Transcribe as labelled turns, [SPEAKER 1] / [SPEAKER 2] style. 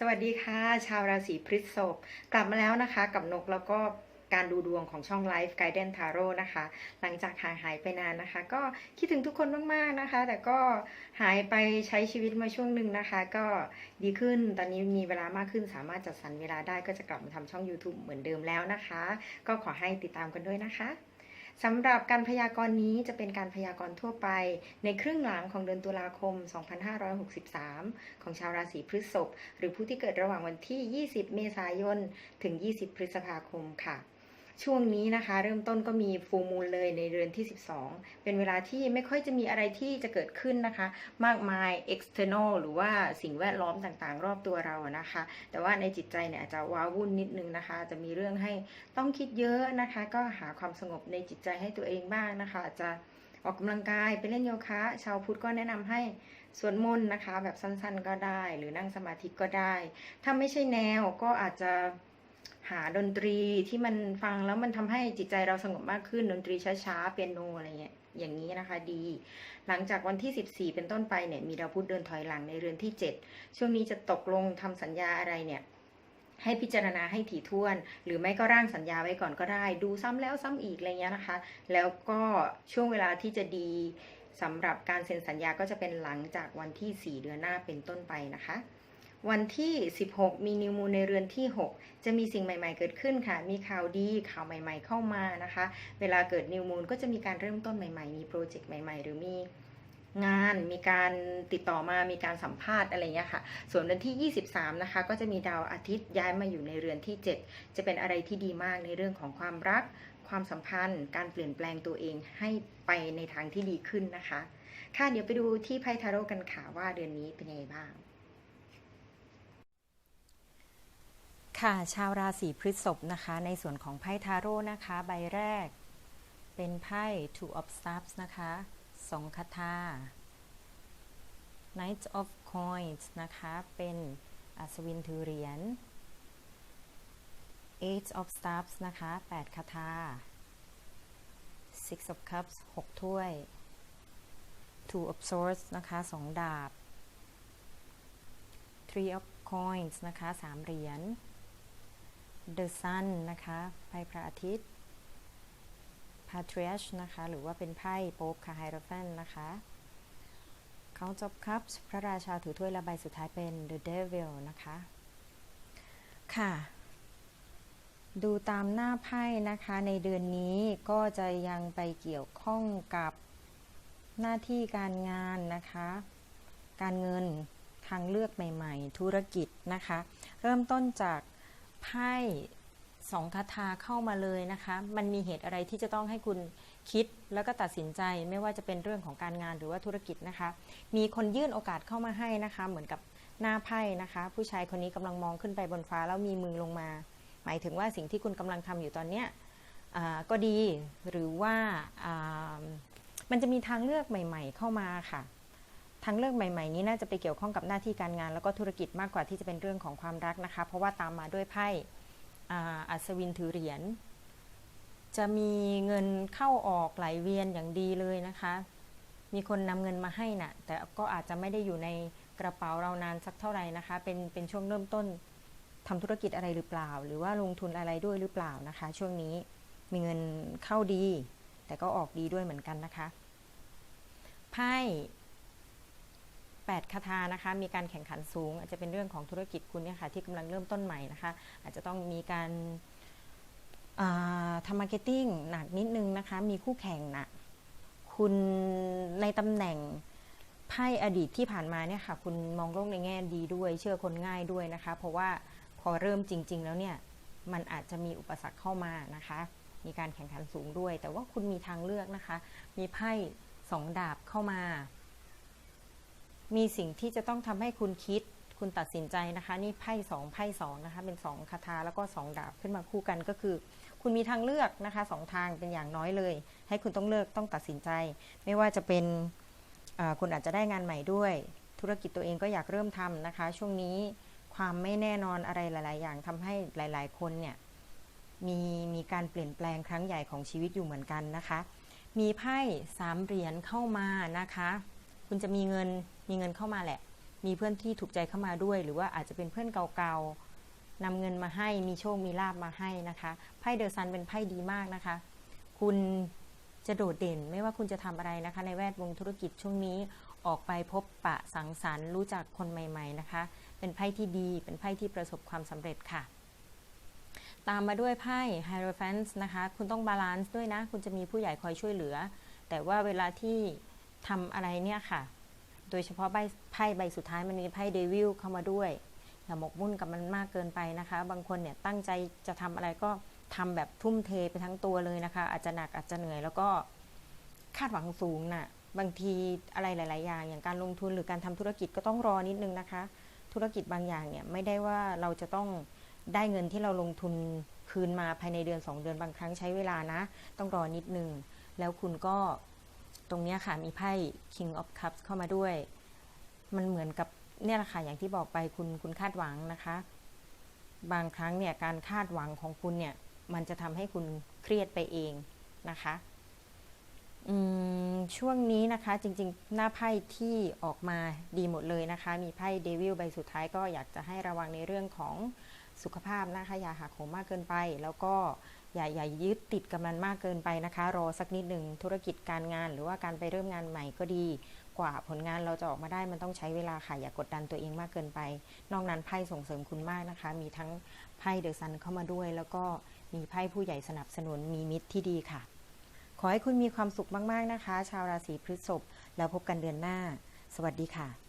[SPEAKER 1] สวัสดีค่ะ ชาวราศีพฤษภกลับมาแล้วนะคะกับนกแล้วก็การดูดวงของช่อง Life Guidance Tarot นะคะ หลังจากห่างหายไปนานนะคะ ก็คิดถึงทุกคนมากๆนะคะ แต่ก็หายไปใช้ชีวิตมาช่วงหนึ่งนะคะ ก็ดีขึ้นตอนนี้มีเวลามากขึ้น สามารถจัดสรรเวลาได้ก็จะกลับมาทำช่อง YouTube เหมือนเดิมแล้วนะคะ ก็ขอให้ติดตามกันด้วยนะคะ สำหรับการพยากรณ์นี้จะเป็นการพยากรณ์ทั่วไปในครึ่งหลังของเดือนตุลาคม 2563 ของชาวราศีพฤษภหรือผู้ที่เกิดระหว่างวันที่ 20 เมษายน ถึง 20 พฤษภาคมค่ะ ช่วงนี้นะคะ เริ่มต้นก็มีฟูมูลเลยในเดือนที่ 12 เป็นเวลาที่ไม่ค่อยจะมีอะไรที่จะเกิดขึ้นนะคะ มากมาย external หรือว่าสิ่งแวดล้อมต่างๆ รอบตัวเราอะนะคะ แต่ว่าในจิตใจเนี่ยอาจจะว้าวุ่นนิดนึงนะคะ จะมีเรื่องให้ต้องคิดเยอะนะคะ ก็หาความสงบในจิตใจให้ตัวเองบ้างนะคะอาจจะออกกำลังกายไปเล่นโยคะ ชาวพุทธก็แนะนำให้สวดมนต์นะคะ แบบสั้นๆก็ได้ หรือนั่งสมาธิก็ได้ ถ้าไม่ใช่แนวก็อาจจะ หาดนตรีที่มันฟังแล้วมันทำให้จิตใจเราสงบมากขึ้นดนตรีช้าๆเปียโนอะไรเงี้ยอย่างนี้นะคะดี หลังจากวันที่ 14 เป็นต้นไปเนี่ยมีดาวพุธเดินถอยหลังในเรือนที่ 7 ช่วงนี้จะตกลงทำสัญญาอะไรเนี่ยให้พิจารณาให้ถี่ถ้วน หรือไม่ก็ร่างสัญญาไว้ก่อนก็ได้ ดูซ้ำแล้วซ้ำอีกอะไรเงี้ยนะคะ แล้วก็ช่วงเวลาที่จะดีสำหรับการเซ็นสัญญาก็จะเป็นหลังจากวันที่ 4 เดือนหน้าเป็นต้นไปนะคะ วันที่ 16 มีนิวมูลในเรือนที่ 6 จะมีสิ่งใหม่ๆเกิดขึ้นค่ะ มีข่าวดีข่าวใหม่ ๆ เข้ามานะคะ เวลาเกิดนิวมูลก็จะมีการเริ่มต้นใหม่ๆ มีโปรเจกต์ใหม่ ๆ หรือมีงานมีการติดต่อมามีการสัมภาษณ์อะไรเงี้ยค่ะ ส่วนวันที่ 23 นะคะ ก็จะมีดาวอาทิตย์ย้ายมาอยู่ในเรือนที่ 7 จะเป็นอะไรที่ดีมากในเรื่องของความรัก ความสัมพันธ์ การเปลี่ยนแปลงตัวเองให้ไปในทางที่ดีขึ้นนะคะ ค่ะเดี๋ยวไปดูที่ไพ่ทาโร่กันค่ะว่าเดือนนี้เป็นยังไงบ้าง
[SPEAKER 2] ค่ะ ชาวราศีพฤษภนะคะ ในส่วนของไพ่ทาโร่นะคะ ใบแรก เป็นไพ่ Two of Cups นะคะสองคาถา Knight of Coins นะคะ เป็นอัศวินถือเหรียญ Eight of Cups นะคะแปดคาถา Six of Cups หกถ้วย Two of Swords นะคะสองดาบ Three of Coins นะคะสามเหรียญ The Sun นะคะไพ่พระอาทิตย์ Patriarch นะคะ หรือว่าเป็นไพ่โป๊ปค่ะ Hierophant นะคะ Count of Cups พระราชาถือถ้วยละใบสุดท้ายเป็น The Devil นะคะ ค่ะ ดูตามหน้าไพ่นะคะ ในเดือนนี้ก็จะยังไปเกี่ยวข้องกับหน้าที่การงานนะคะ การเงินทางเลือกใหม่ ๆ ธุรกิจนะคะ เริ่มต้นจาก ไพ่สองคาถาเข้ามาเลยนะคะ มันมีเหตุอะไรที่จะต้องให้คุณคิดแล้วก็ตัดสินใจไม่ว่าจะเป็นเรื่องของการงานหรือว่าธุรกิจนะคะ มีคนยื่นโอกาสเข้ามาให้นะคะ เหมือนกับหน้าไพ่นะคะ ผู้ชายคนนี้กำลังมองขึ้นไปบนฟ้าแล้วมีมือลงมา หมายถึงว่าสิ่งที่คุณกำลังทำอยู่ตอนเนี้ยก็ดีหรือว่ามันจะมีทางเลือกใหม่ ๆ เข้ามาค่ะางเลือกใหม่ๆนี้น่าจะไปเกี่ยวข้องกับหน้าที่การงาน แล้วก็ธุรกิจมากกว่าที่จะเป็นเรื่องของความรักนะคะ เพราะว่าตามมาด้วยไพ่อัศวินถือเหรียญจะมีเงินเข้าออกไหลเวียนอย่างดีเลยนะคะ มีคนนำเงินมาให้นะ่ะ แต่ก็อาจจะไม่ได้อยู่ในกระเป๋าเรานานสักเท่าไหร่นะคะ เป็นเป็นช่วงเริ่มต้นทำธุรกิจอะไรหรือเปล่า หรือว่าลงทุนอะไรด้วยหรือเปล่านะคะ ช่วงนี้มีเงินเข้าดี แต่ก็ออกดีด้วยเหมือนกันนะคะ ไพ่ 8 คาถานะคะ มีการแข่งขันสูง อาจจะเป็นเรื่องของธุรกิจคุณเนี่ยค่ะที่กำลังเริ่มต้นใหม่นะคะ อาจจะต้องมีการทำมาร์เก็ตติ้งหนักนิดนึงนะคะ มีคู่แข่งนะคุณในตำแหน่งไพ่อดีตที่ผ่านมาเนี่ยค่ะ คุณมองโลกในแง่ดีด้วย เชื่อคนง่ายด้วยนะคะ เพราะว่าพอเริ่มจริง ๆ แล้วเนี่ย มันอาจจะมีอุปสรรคเข้ามานะคะ มีการแข่งขันสูงด้วย แต่ว่าคุณมีทางเลือกนะคะ มีไพ่สองดาบเข้ามา มีสิ่งที่จะต้องทำให้คุณคิด คุณตัดสินใจนะคะ นี่ไพ่สองไพ่สองนะคะ เป็นสองคาถาแล้วก็สองดาบขึ้นมาคู่กันก็คือ คุณมีทางเลือกนะคะสองทางเป็นอย่างน้อยเลย ให้คุณต้องเลือกต้องตัดสินใจ ไม่ว่าจะเป็นคุณอาจจะได้งานใหม่ด้วย ธุรกิจตัวเองก็อยากเริ่มทำนะคะ ช่วงนี้ความไม่แน่นอนอะไรหลาย ๆ อย่างทำให้หลาย ๆ คนเนี่ยมีมีการเปลี่ยนแปลงครั้งใหญ่ของชีวิตอยู่เหมือนกันนะคะ มีไพ่สามเหรียญเข้ามานะคะ คุณจะมีเงินมีเงินเข้ามาแหละ มีเพื่อนที่ถูกใจเข้ามาด้วย หรือว่าอาจจะเป็นเพื่อนเก่าๆนำเงินมาให้มีโชคมีลาบมาให้นะคะไพ่เดอะซันเป็นไพ่ดีมากนะคะ คุณจะโดดเด่นไม่ว่าคุณจะทำอะไรนะคะ ในแวดวงธุรกิจช่วงนี้ออกไปพบปะสังสรรค์รู้จักคนใหม่ ๆนะคะ เป็นไพ่ที่ดี เป็นไพ่ที่ประสบความสำเร็จค่ะ ตามมาด้วยไพ่ Hierophant นะคะ คุณต้องบาลานซ์ด้วยนะ คุณจะมีผู้ใหญ่คอยช่วยเหลือ แต่ว่าเวลาที่ ทำอะไรเนี่ยค่ะ โดยเฉพาะใบไพ่ใบสุดท้ายมันมีไพ่เดวิลเข้ามาด้วย อย่าหมกมุ่นกับมันมากเกินไปนะคะ บางคนเนี่ยตั้งใจจะทำอะไรก็ทำแบบทุ่มเทไปทั้งตัวเลยนะคะ อาจจะหนักอาจจะเหนื่อยแล้วก็คาดหวังสูงน่ะ บางทีอะไรหลาย ๆ อย่าง อย่างการลงทุนหรือการทำธุรกิจก็ต้องรอนิดนึงนะคะ ธุรกิจบางอย่างเนี่ยไม่ได้ว่าเราจะต้องได้เงินที่เราลงทุนคืนมาภายในเดือน 2 เดือนบางครั้งใช้เวลานะ ต้องรอนิดนึง แล้วคุณก็ ตรงนี้ค่ะมีไพ่ King of Cups เข้ามาด้วย มันเหมือนกับเนี่ยแหละค่ะอย่างที่บอกไปคุณคุณคาดหวังนะคะ บางครั้งเนี่ยการคาดหวังของคุณเนี่ย มันจะทำให้คุณเครียดไปเองนะคะอืมช่วงนี้นะคะจริงๆ หน้าไพ่ที่ออกมาดีหมดเลยนะคะ มีไพ่เดวิลใบสุดท้ายก็อยากจะให้ระวังในเรื่องของสุขภาพนะคะอย่าหักโหมมากเกินไป แล้วก็ อย่าอย่ายึดติดกับมันมากเกินไปนะคะ รอสักนิดหนึ่งธุรกิจการงานหรือว่าการไปเริ่มงานใหม่ก็ดี กว่าผลงานเราจะออกมาได้มันต้องใช้เวลาค่ะ อย่ากดดันตัวเองมากเกินไป นอกนั้นไพ่ส่งเสริมคุณมากนะคะ มีทั้งไพ่เดอะซันเข้ามาด้วย แล้วก็มีไพ่ผู้ใหญ่สนับสนุนมีมิตรที่ดีค่ะ ขอให้คุณมีความสุขมากๆนะคะ ชาวราศีพฤษภแล้วพบกันเดือนหน้า สวัสดีค่ะ